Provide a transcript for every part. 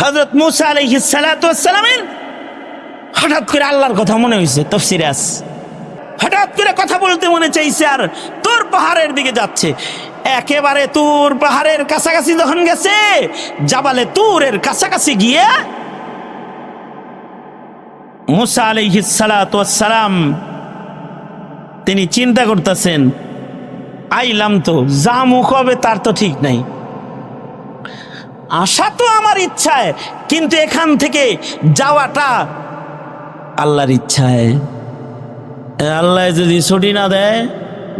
হজরত মুসা আলহিসালামের হঠাৎ করে আল্লাহর কথা মনে হয়েছে তফসিরাস হঠাৎ করে কথা বলতে মনে চাইছে আর তোর পাহাড়ের দিকে যাচ্ছে। একেবারে তোর পাহাড়ের কাছাকাছি যখন গেছে, জাবালে তুরের কাছাকাছি গিয়ে মুসা আলহিসালাম তিনি চিন্তা করতেছেন, আইলাম তো যা মুখ হবে, তার তো ঠিক নাই। আশা তো আমার ইচ্ছায়, কিন্তু এখান থেকে যাওয়াটা আল্লাহর ইচ্ছায়। আল্লাহ যদি ছুটি না দেয়,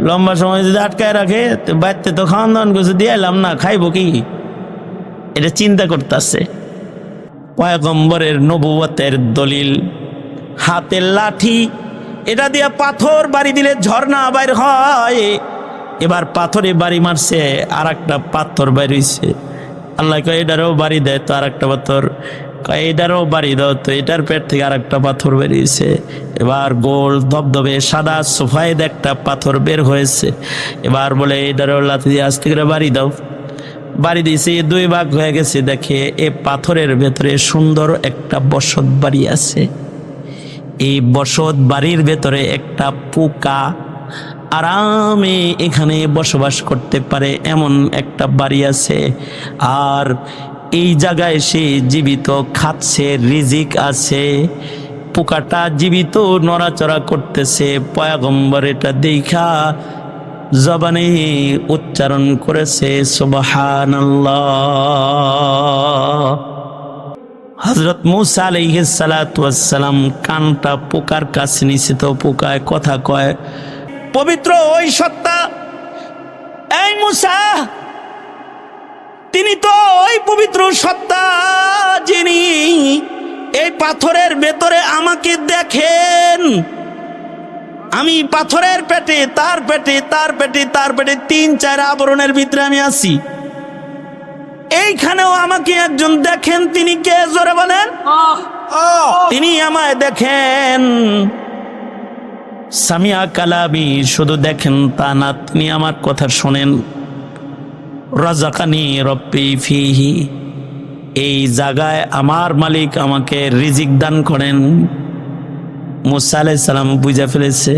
লম্বা সময় যদি আটকায় রাখে, তো বাড়িতে তো খাওয়ান দাওয়ান কিছু দিয়ে এলাম না, খাইবো কি? এটা চিন্তা করতেছে। পয়গম্বরের নবুয়তের দলিল, হাতের লাঠি, এটা দিয়ে পাথর বাড়ি দিলে ঝর্ণা বাইর হয়। এবার পাথরে বাড়ি মারছে আর একটা পাথর বাইর হইছে। আল্লাহ কয়, এটারও বাড়ি দেয় তো আর একটা পাথর। কয়, এটারও বাড়ি দাও তো, এটার পেট থেকে আর একটা পাথর বেরিয়েছে। এবার গোল ধবধবে সাদা সোফায়েদ একটা পাথর বের হয়েছে। এবার বলে, এটারও লাথি দিয়ে আস্তে করে বাড়ি দাও। বাড়ি দিয়েছে দুই ভাগ হয়ে গেছে। দেখে এ পাথরের ভেতরে সুন্দর একটা বসত বাড়ি আছে। এই বসত বাড়ির ভেতরে একটা পোকা আরামে এখানে বসবাস করতে পারে এমন একটা বাড়ি আছে। আর এই জায়গায় সে জীবিত, খাচ্ছে, রিজিক আছে। পোকাটা জীবিত, নড়াচড়া করতেছে। পয়াগম্বর এটা দেখা জবানে উচ্চারণ করেছে সুবাহান হজরত মুসা আলাইসালাম কানটা পোকার কাছে নিছে, তো পোকায় কথা কয় পবিত্র ওই সত্তা। এই মুসা তিনি তো ওই পবিত্র সত্তা যিনি এই পাথরের ভেতরে আমাকে দেখেন। আমি পাথরের পেটে তার পেটে তার পেটে তার পেটে তিন চার আবরণের ভিতরে আমি আছি। এইখানেও আমাকে একজন দেখেন তিনি কে? জোরে বলেন। তিনি আমায় দেখেন। সামিয়া কালাবি, শুধু দেখেন তা না, তিনি আমার কথা শোনেন। রাজাকানি রব্বি ফিহি, এই জায়গায় আমার মালিক আমাকে রিজিক দান করেন। মুসা আলাইসালাম বুঝা ফেলেছে,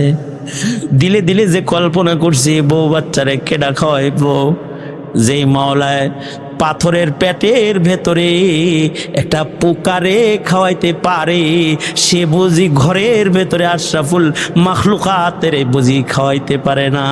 দিলে দিলে যে কল্পনা করছি, বউ বাচ্চারে কেডা খাওয়াইব? যেই মাওলায় পাথরের পেটের ভেতরে একটা পোকারে খাওয়াইতে পারে। সে বুঝি ঘরের ভেতরে আশরাফুল মাখলুকাতের বুঝি খাওয়াইতে পারে না।